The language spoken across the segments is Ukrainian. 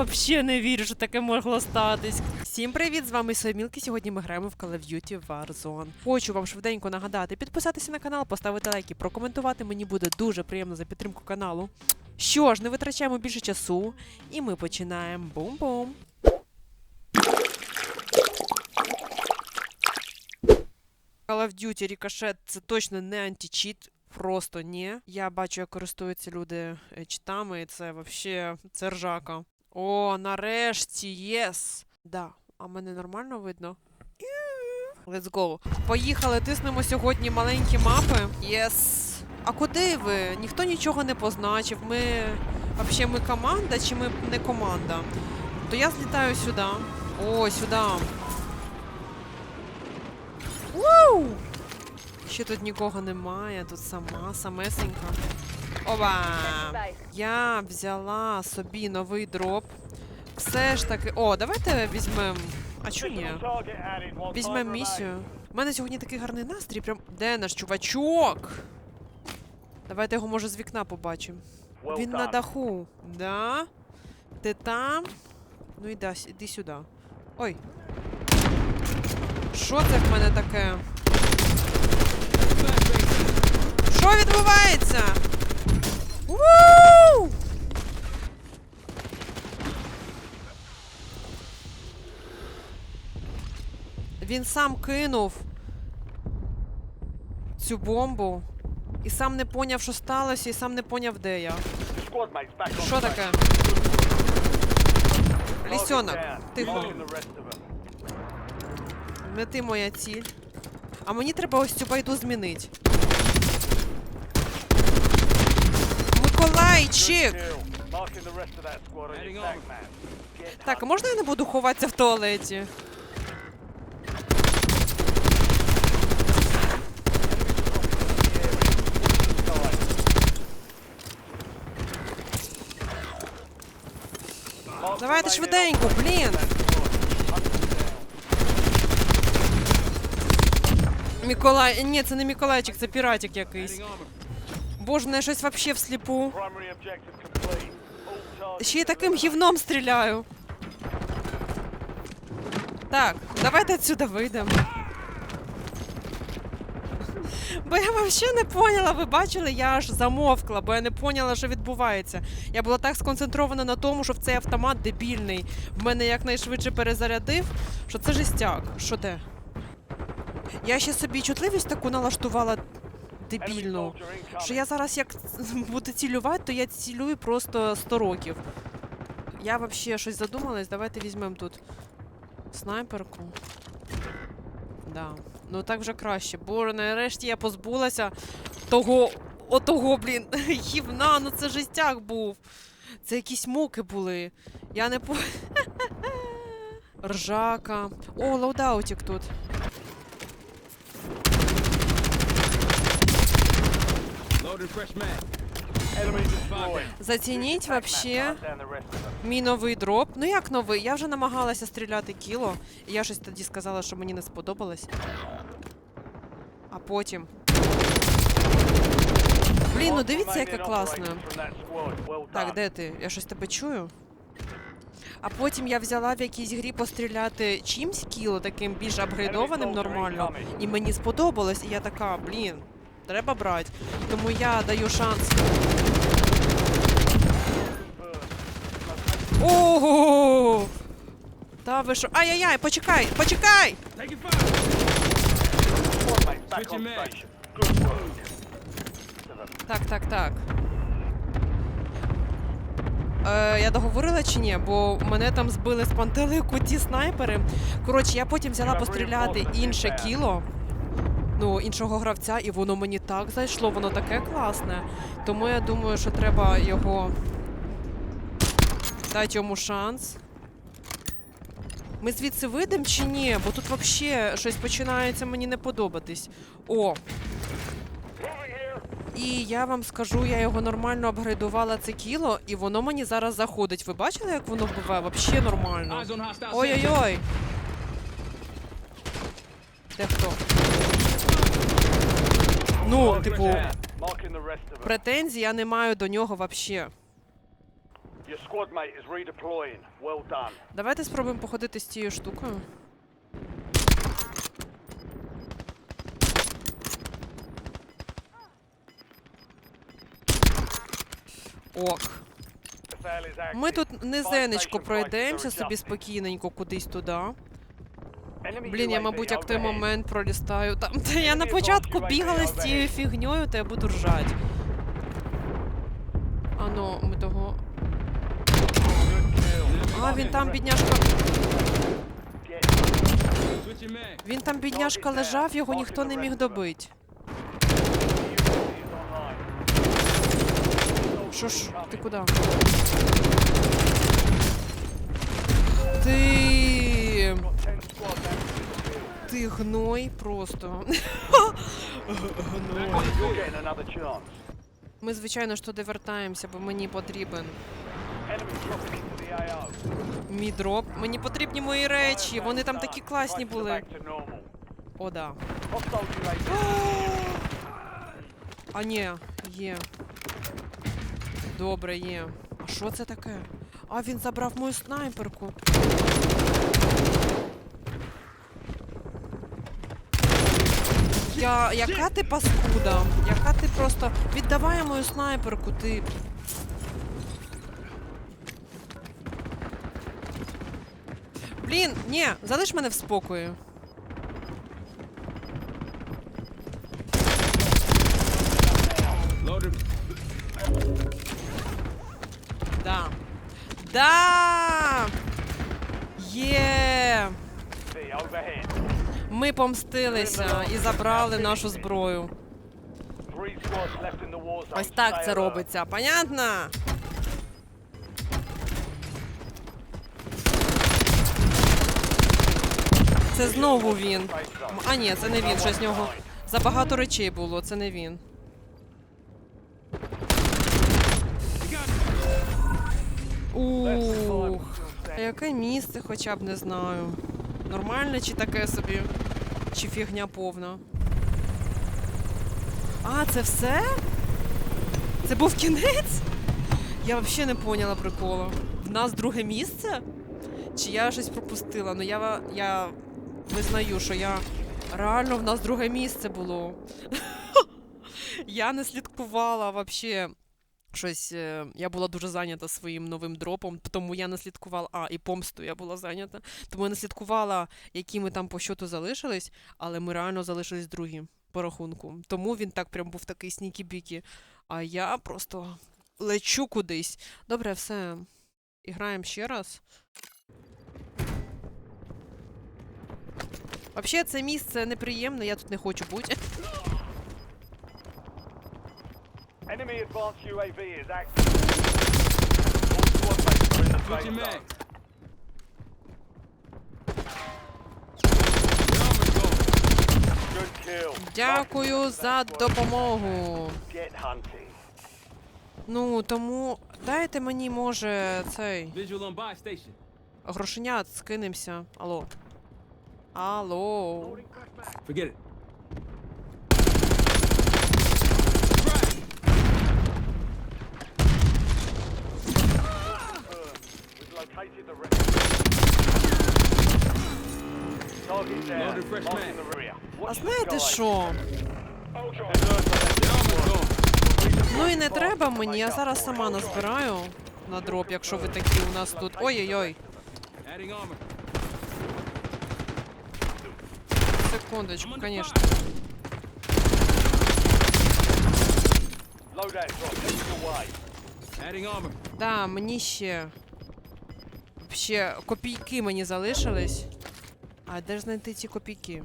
Я взагалі не вірю, що таке могло статись. Всім привіт! З вами Сомілки. Сьогодні ми граємо в Call of Duty Warzone. Хочу вам швиденько нагадати, підписатися на канал, поставити лайки, прокоментувати. Мені буде дуже приємно за підтримку каналу. Що ж, не витрачаємо більше часу, і ми починаємо. Бум-бум! Call of Duty Ricochet це точно не античіт. Просто ні. Я бачу, як користуються люди е, читами, і це вообще це ржака. О, нарешті, єс! Да. А мене нормально видно? Let's go. Поїхали, тиснемо сьогодні маленькі мапи. Єс. А куди ви? Ніхто нічого не позначив. Ми. Вообще, ми команда чи ми не команда? То я злітаю сюди. О, сюди. Вау! Ще тут нікого немає, тут сама, самесенька. Оба! Я взяла собі новий дроп. Все ж таки. О, давайте візьмемо. А чого ні? Візьмемо місію. У мене сьогодні такий гарний настрій. Прям. Де наш чувачок? Давайте його може з вікна побачимо. Він на даху. Да? Ти там? Ну іди, іди сюди. Ой. Що це в мене таке? Що відбувається? Він сам кинув цю бомбу і сам не поняв, що сталося, і сам не поняв, де я. Що таке? Лісьонок, тихо. Не ти моя ціль. А мені треба ось цю байду змінити. Миколайчик! Так, а можна я не буду ховатися в туалеті? Давайте швиденько, блін! Миколай. Ні, це не Миколайчик, це піратик якийсь. Боже, мене щось вообще всліпу. Ще й таким гівном стріляю. Так, давайте отсюда вийдемо. Бо я взагалі не поняла, ви бачили, я аж замовкла, бо я не поняла, що відбувається. Я була так сконцентрована на тому, що в цей автомат дебільний в мене якнайшвидше перезарядив, що це жестяк. Що де? Я ще собі чутливість таку налаштувала дебільну, що я зараз як буду цілювати, то я цілюю просто 100 років. Я взагалі щось задумалась, давайте візьмемо тут снайперку. Да. Ну так вже краще. Боже, нарешті я позбулася того. Отого, блін, гівна, ну це жестяк був. Це якісь муки були. Я не по. Ржака. О, лоудаутик тут. Loaded fresh mag. Зацініть вообще мій новий дроп. Ну як новий? Я вже намагалася стріляти кіло, я щось тоді сказала, що мені не сподобалось. А потім. Блін, ну дивіться, яке класне. Так, де ти? Я щось тебе чую. А потім я взяла в якійсь грі постріляти чимсь кіло, таким більш апгрейдованим нормально. І мені сподобалось, і я така, блін, треба брати. Тому я даю шанс. Ого! Та ви що? Ай-яй-яй, почекай, почекай! Так, так, так. Е, я договорила чи ні? Бо мене там збили з пантелику ті снайпери. Коротше, я потім взяла постріляти інше кіло. Ну, іншого гравця, і воно мені так зайшло, воно таке класне. Тому я думаю, що треба його дати йому шанс. Ми звідси вийдемо чи ні? Бо тут взагалі щось починається мені не подобатись. О, і я вам скажу, я його нормально апгрейдувала це кіло, і воно мені зараз заходить. Ви бачили, як воно буває? Взагалі нормально. Ой-ой-ой. Де хто? Ну, типу, претензій я не маю до нього. Well. Давайте спробуємо походити з цією штукою. Ок. Ми тут низенечко пройдемося собі спокійненько кудись туди. Блін, я, мабуть, як той момент пролістаю там. Та я на початку бігала з цією фігньою, то я буду ржать. А ну, ми того. А, він там бідняшка. Він там бідняшка лежав, його ніхто не міг добити. Що ж, ти куди? Ти. Ти гной просто. You're getting another chance. Ми, звичайно ж, туди вертаємося, бо мені потрібен Enemy dropping into the AO. мій дроп. Мені потрібні мої речі. Вони там такі класні Prices are були. back to normal. О, да. Hostile UAV. А ні, є. Добре, є. А що це таке? А, він забрав мою снайперку. Я, яка ти паскуда? Яка ти просто. Віддавай мою снайперку, ти. Блін, ні, залиш мене в спокої. Да. Да! Є! Overhead. Ми помстилися і забрали нашу зброю. Ось так це робиться. Понятно? Це знову він. А ні, це не він. Щось з нього забагато речей було. Це не він. Ух. А яке місце хоча б не знаю. Нормальне чи таке собі? Чи фігня повна? А, це все? Це був кінець? Я взагалі не поняла приколу. В нас друге місце? Чи я щось пропустила? Ну я, я визнаю, що я реально в нас друге місце було. Я не слідкувала взагалі. Щось е, я була дуже зайнята своїм новим дропом, тому я не слідкувала. А, і помсту я була зайнята. Тому я не слідкувала, які ми там по щоту залишились, але ми реально залишились другі по рахунку. Тому він так прям був такий снікі-бікі. А я просто лечу кудись. Добре, все. І граємо ще раз. Взагалі, це місце неприємне, я тут не хочу бути. Enemy advanced UAV is active. All squad mates are in the Switch safe your zone. mag. Your armor's gone. Good kill. Дякую за допомогу. Get hunting. Ну, тому дайте мені, може, цей Visual on buy station. грошенят скинемося. Алло. Алло. Forget it. We've located the rest. Target down. Loaded fresh Marking mag. the rear. А знаєте що? Ну і не треба мені, я зараз сама назбираю на дроп, якщо ви такі у нас тут. Ой-ой-ой, секундочку, звісно. Да, мені ще. Ще копійки мені залишились. А де ж знайти ці копійки?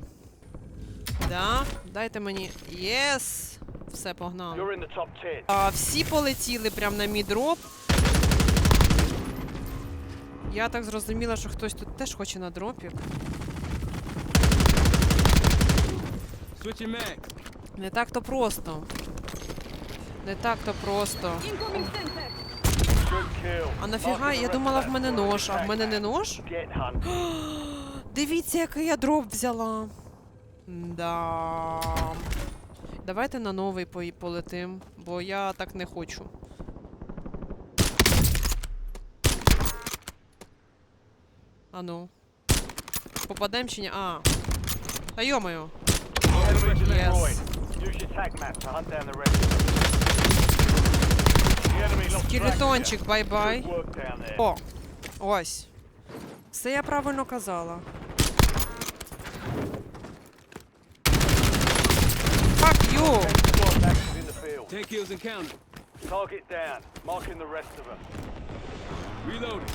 Да, дайте мені. Єс! Все, погнали. You're in the top 10. А, всі полетіли прямо на мій дроп. Я так зрозуміла, що хтось тут теж хоче на дропік. Не так то просто. Не так то просто. А нафіга? Я думала, в мене нож, а в мене не нож? Дивіться, який я дроп взяла. Да. Давайте на новий пої- полетим, бо я так не хочу. Ану. Попадем чи ні? А. Та йомаю. Yes. Скелетончик, бай-бай. О! Ось. Все я правильно казала. Fuck you! In the field. Take kills and count it. Target down. Marking the rest of them. Reloading.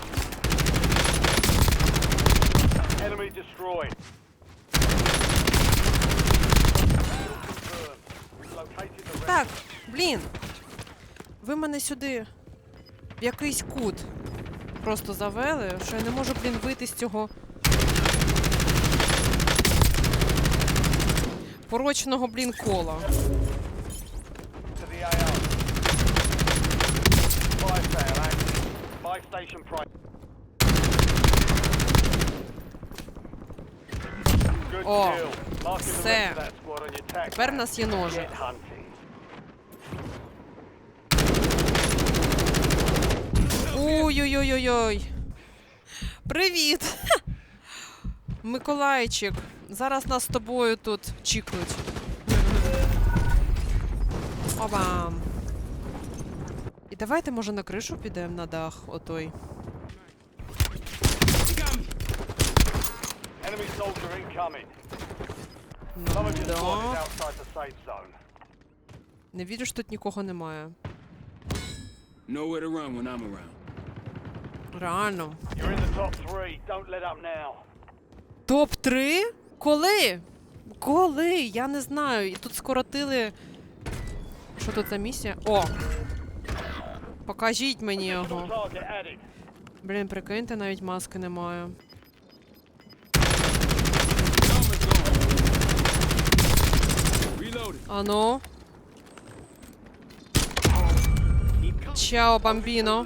Enemy destroyed. Confirmed. We've located the rest. Так, блін. Ви мене сюди в якийсь кут просто завели, що я не можу, блін, вийти з цього. Порочного, блін, кола. О, все. Тепер в нас є ножик. Ой-ой-ой-ой-ой. Привіт! Миколайчик. Зараз нас з тобою тут чікнуть. Оба. І давайте, може, на кришу підемо на дах отой. Enemy soldier incoming. Да. outside the safe zone. Не вірю, що тут нікого немає. Nowhere to run when I'm around. Реально. You're in the top three. Don't let up now. Топ-3? Коли? Коли? Я не знаю. І тут скоротили. Що тут за місія? О! Покажіть мені його. Блін, прикиньте, навіть маски немає. Ану. Чао, бамбіно.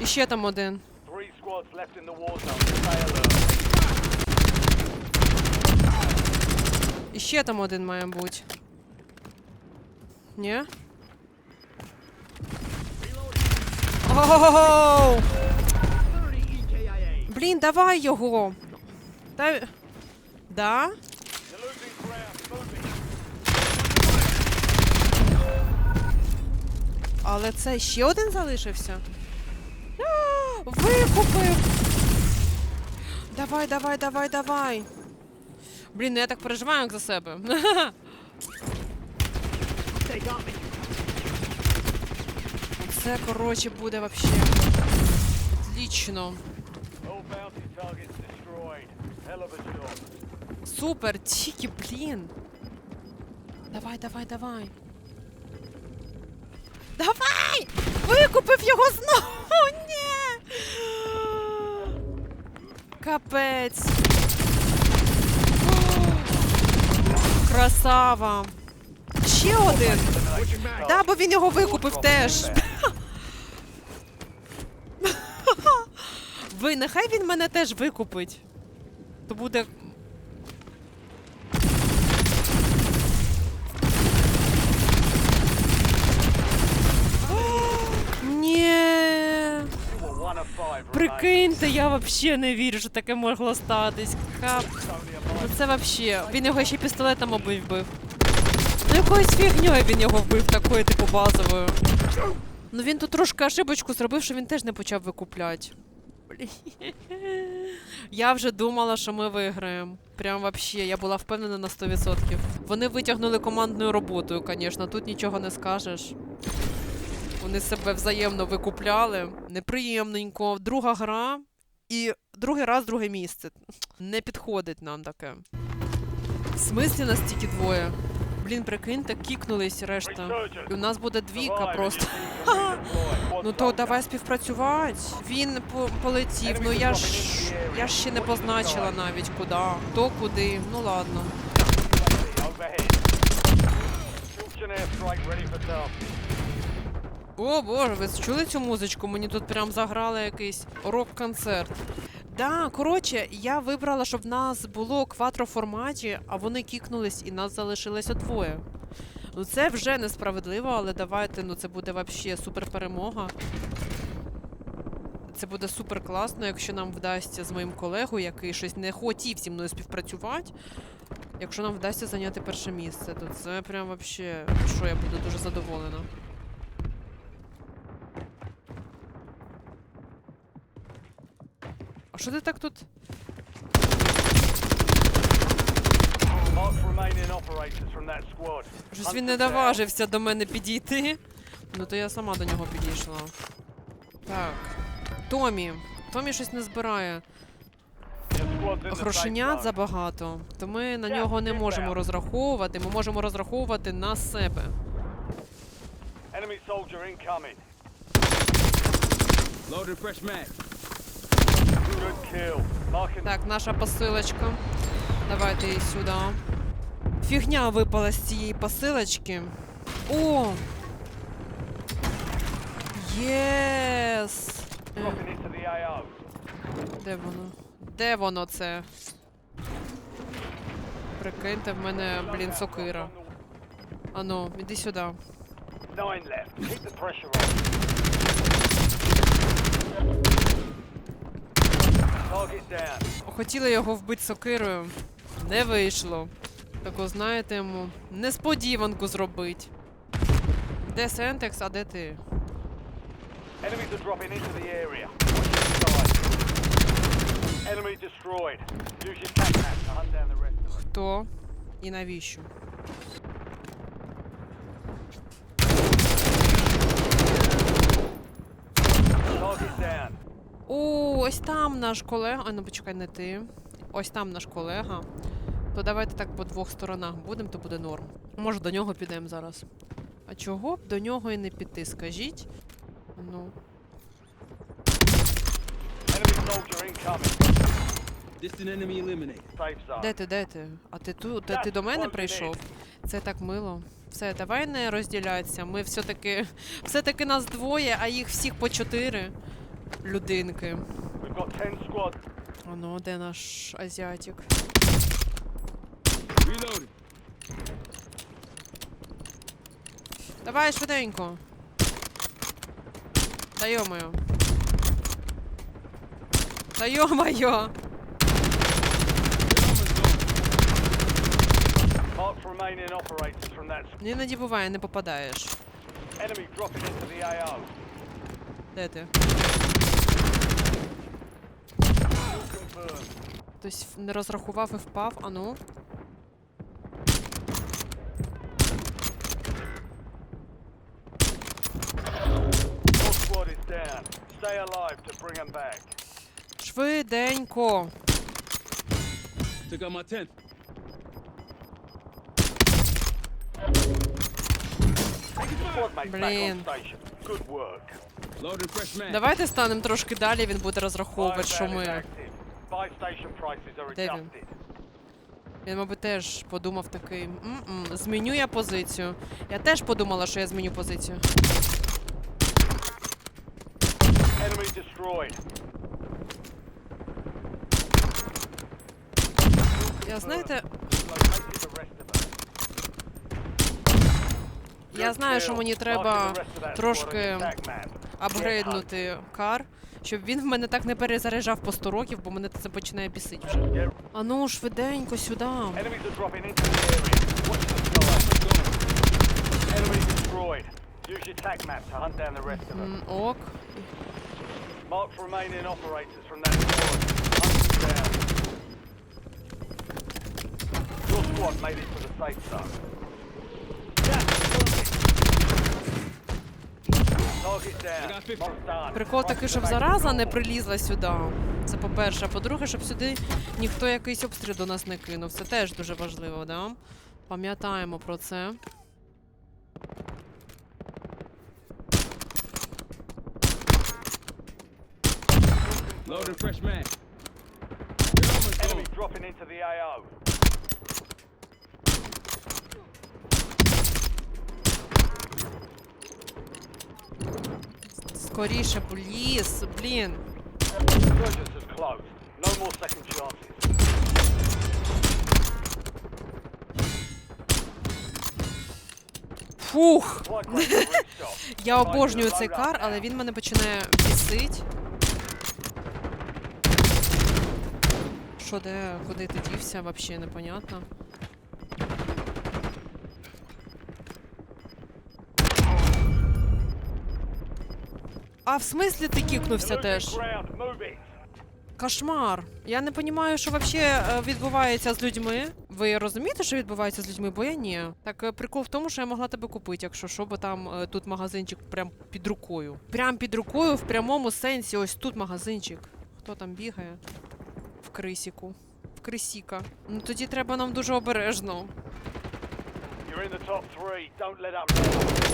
І ще там один. Three squads left in the war zone. Stay alert. І ще там один має бути. Ні? Оу! Блін, давай його. Дай... Да? Але це ще один залишився. Викупив! Давай, давай, давай, давай. Блін, ну я так переживаю як за себе. Це, коротше, буде вообще. Отлично. Супер, тільки, блін. Давай, давай, давай. Давай! Викупив його знову! Ні! Капець. Красава. Ще один. Да, бо він його викупив теж. Ви, нехай він мене теж викупить. То буде Прикиньте, я вообще не вірю, що таке могло статись. Кап. Ну це вообще. Він його ще пістолетом обив вбив. Ну якоюсь фігньою він його вбив такою, типу, базовою. Ну він тут трошки ошибочку зробив, що він теж не почав викупляти. Я вже думала, що ми виграємо. Прям вообще, я була впевнена на 100%. Вони витягнули командною роботою, звісно, тут нічого не скажеш. Вони себе взаємно викупляли. Неприємненько. Друга гра і другий раз друге місце. Не підходить нам таке. В смислі нас тільки двоє. Блін, прикиньте, кікнулись решта. І у нас буде двійка просто. Ну то давай співпрацювати. Він по- полетів. Ну я ж я ж ще не позначила навіть куди. То куди. Ну ладно. О боже, ви чули цю музичку? Мені тут прям заграли якийсь рок-концерт. Да, коротше, я вибрала, щоб в нас було кватро форматі, а вони кікнулись і нас залишилося двоє. Ну це вже несправедливо, але давайте, ну це буде вообще супер перемога. це буде супер класно, якщо нам вдасться з моїм колегою, який щось не хотів зі мною співпрацювати. Якщо нам вдасться зайняти перше місце, то це прям вообще, що я буду дуже задоволена. А що ти так тут? Щось він не наважився до мене підійти. Ну то я сама до нього підійшла. Так. Томі. Томі щось не збирає. Грошенят забагато, то ми на нього не можемо розраховувати. Ми можемо розраховувати на себе. Enemy soldier incoming. Loading fresh mag. Так, наша посилочка. Давайте її сюди. Фігня випала з цієї посилочки. О! Єс! Де воно? Де воно це? Прикиньте, в мене, блін, сокира. Ану, іди сюди. Nine left. Keep the pressure on. Хотіли його вбити сокирою. Не вийшло. Таку, знаєте, йому несподіванку зробить. Де Сентекс, а де ти? Enemies are dropping into the area. Watch your side. Enemy destroyed. Use your cat map to hunt down the rest of them. Хто? І навіщо? Target down. О, ось там наш колега. А ну почекай, не ти. Ось там наш колега. То давайте так по двох сторонах будемо, то буде норм. Може, до нього підемо зараз. А чого б до нього і не піти, скажіть? Ну. Де ти, де ти? А ти тут? Ти, ти до мене прийшов? Це так мило. Все, давай не розділятися. Ми все-таки. Все-таки нас двоє, а їх всіх по чотири людинки. We've got 10 squads. А ну, де наш азіатик? Давай швиденько. Та йомаю. Та squad. Іноді буває, не попадаєш. Де ти? Хтось не розрахував і впав, а ну. Швиденько. Took out my 10th. Squad mate back on Блін. Давайте станемо трошки далі, він буде розраховувати, що ми. Де він? мабуть, теж подумав такий. «М-м, Зміню я позицію. Я теж подумала, що я зміню позицію. Я знаєте, я знаю, що мені треба трошки апгрейднути кар, щоб він в мене так не перезаряджав по 100 років, бо мене це починає бісить вже. А ну, швиденько сюди. Ок. Mark remaining operators from that squad. Hunt them down. Your squad made it to the safe zone. Прикол такий, щоб зараза не прилізла сюди. Це по-перше. А по-друге, щоб сюди ніхто якийсь обстріл до нас не кинув. Це теж дуже важливо, да? Пам'ятаємо про це. Loading fresh armor's Enemy dropping into the AO. Скоріше, ліс, блін. Фух! Я обожнюю цей кар, але він мене починає бісить. Що де, куди ти дівся, взагалі непонятно. А в смислі ти кікнувся теж? Кошмар. Я не розумію, що взагалі відбувається з людьми. Ви розумієте, що відбувається з людьми, бо я ні. Так е, прикол в тому, що я могла тебе купити, якщо що, бо там е, тут магазинчик прям під рукою. Прям під рукою в прямому сенсі. Ось тут магазинчик. Хто там бігає? В крисіку. В крисіка. Ну тоді треба нам дуже обережно. You're in the top three. Don't let up. now.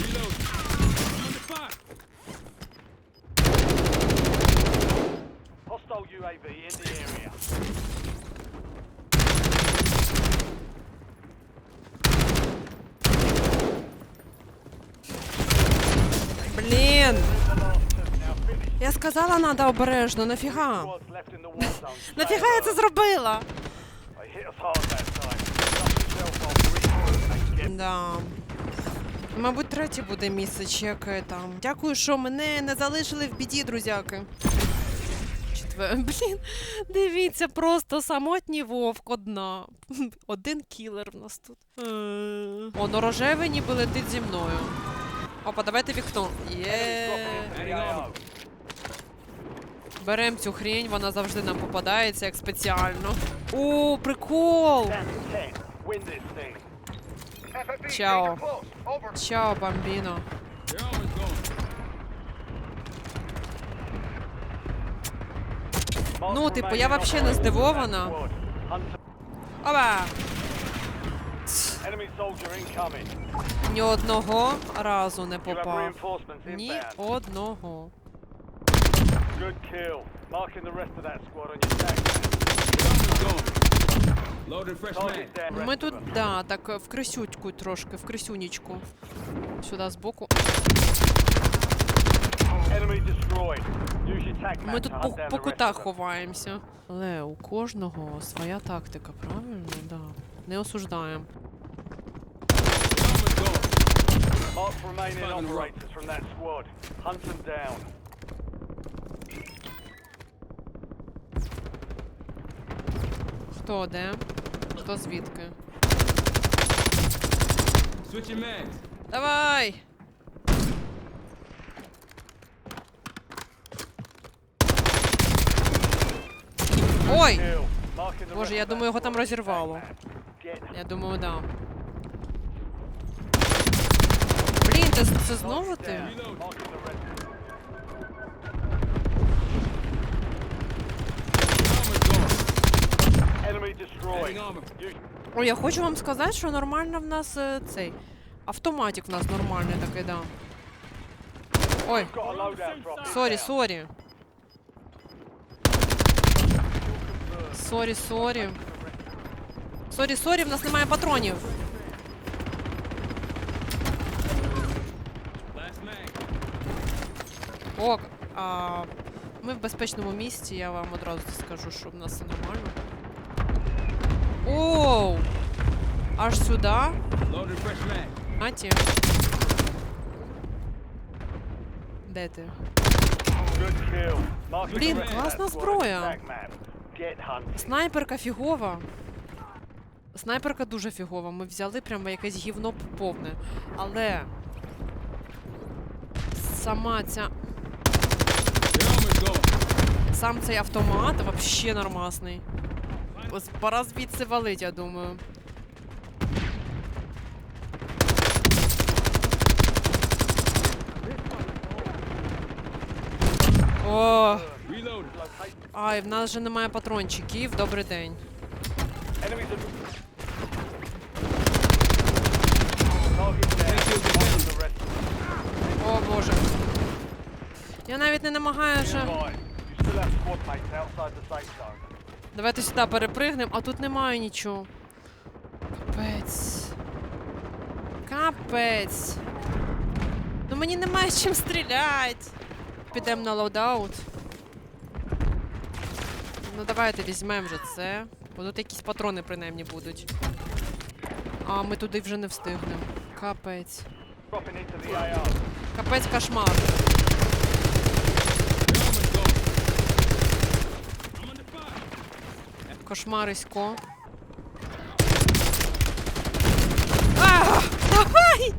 Reload. I'm under fire. Hostile UAV in the area. Блін! Я сказала, надо обережно, нафіга? Нафіга я це зробила? Да. Мабуть, третє буде місце, чекає там. Дякую, що мене не залишили в біді, друзяки. Четвер... Блін, дивіться, просто самотній вовк одна. Один кілер в нас тут. Е. О, ну рожевий ніби летить зі мною. Опа, давайте вікно. Є. dropping into the AO. Берем цю хрень, вона завжди нам попадається як спеціально. О, прикол! Чао. Чао. Mark Ну, типу, я вообще не здивована. Опа! Ні одного разу не попав. Ні одного. Good kill. Marking the rest of that squad on your tag. Ми тут, да, так е, в крисютьку трошки, в крисюнічку. Сюди збоку. Ми тут по, по кутах ховаємося. Але у кожного своя тактика, правильно? Да. Не осуждаємо. Operators from that squad. Hunt them down. Хто де? Хто звідки? Switching mags. Давай! Ой! Боже, я думаю, його там розірвало. Я думаю, да. Блін, це, це знову ти? О, я хочу вам сказати, що нормально в нас е, цей. Автоматик в нас нормальний такий, да. Ой, got a loadout drop. сорі, inbound. сорі. Сорі, сорі. Сорі, сорі, в нас немає патронів. Last mag. Ок, а, ми в безпечному місці, я вам одразу скажу, що в нас все нормально. Оу! Аж сюди? Loading. Наті. Де ти? Блін, класна зброя. Снайперка фігова. Снайперка дуже фігова. Ми взяли прямо якесь гівно повне. Але. Сама ця. Сам цей автомат вообще нормасний. Пора звідси валить, я думаю. О, ай, в нас же немає патрончиків. Добрий день. О боже. Я навіть не намагаюся. Давайте сюди перепригнемо, а тут немає нічого. Капець. Капець. Ну мені немає з чим стріляти. Підемо на лоудаут. Ну давайте візьмемо вже це. Бо тут якісь патрони принаймні будуть. А ми туди вже не встигнемо. Капець. Капець кошмар. Кошмарисько. А, давай!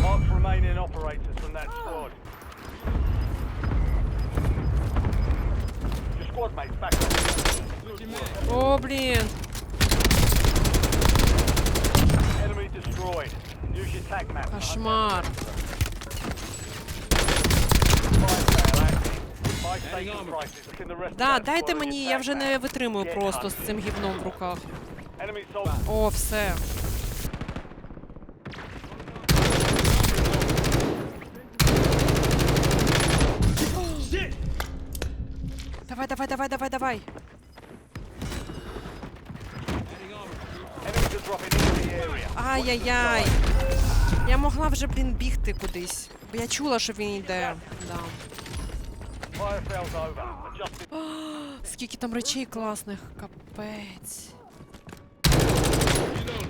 Mark remaining operators from that squad. Your squad mates back on. Loading mag. О, блін. Enemy destroyed. Use your tag map. to hunt Кошмар. down Fire sale active. Buy Adding station armor. prices. Look in the rest of Да, дайте мені, я вже не витримую просто з цим гівном в руках. О, все. Давай, давай, давай, давай, давай. Ай-яй-яй. Я могла вже, блін, бігти кудись. Бо я чула, що він йде. Да. Скільки там речей класних. Капець. Reload.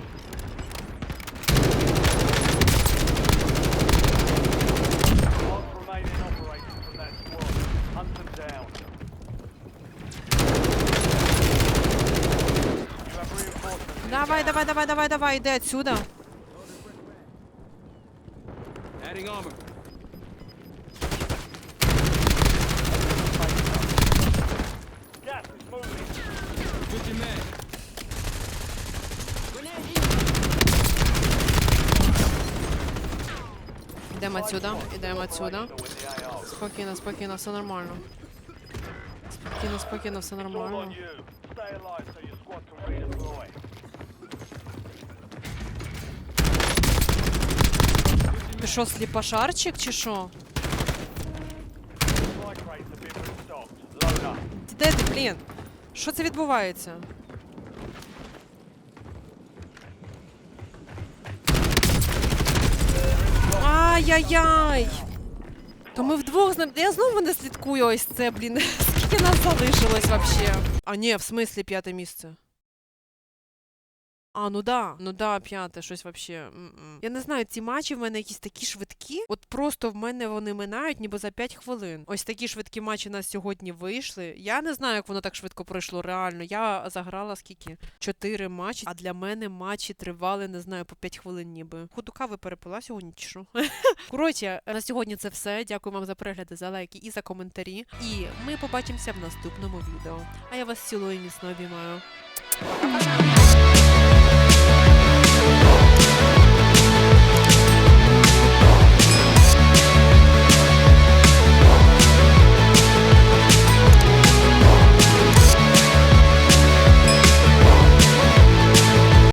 Mark remaining operators from that squad. Hunt them down. You have reinforcements. Давай, давай, давай, давай, давай, йди отсюда. Adding armor. Gas is moving. Switching mag. Йдемо отсюда, йдемо отсюда. Спокійно, спокійно, все нормально. Спокійно, спокійно, все нормально. Ти що, сліпошарчик чи що? Де ти, блін? Що це відбувається? Ай-яй-яй! То ми вдвох з ним. Я знову мене слідкую ось це, блін. Скільки нас залишилось вообще? А ні, в смислі п'яте місце. А, ну да, ну да, п'яте, щось вообще. м-м. Я не знаю, ці матчі в мене якісь такі швидкі. От просто в мене вони минають ніби за 5 хвилин. Ось такі швидкі матчі на сьогодні вийшли. Я не знаю, як воно так швидко пройшло. Реально, я заграла скільки? Чотири матчі, а для мене матчі тривали, не знаю, по 5 хвилин ніби. Ходу кави перепила сьогодні що? Коротше, на сьогодні це все. Дякую вам за перегляди, за лайки і за коментарі. І ми побачимося в наступному відео. А я вас цілую міцно обіймаю.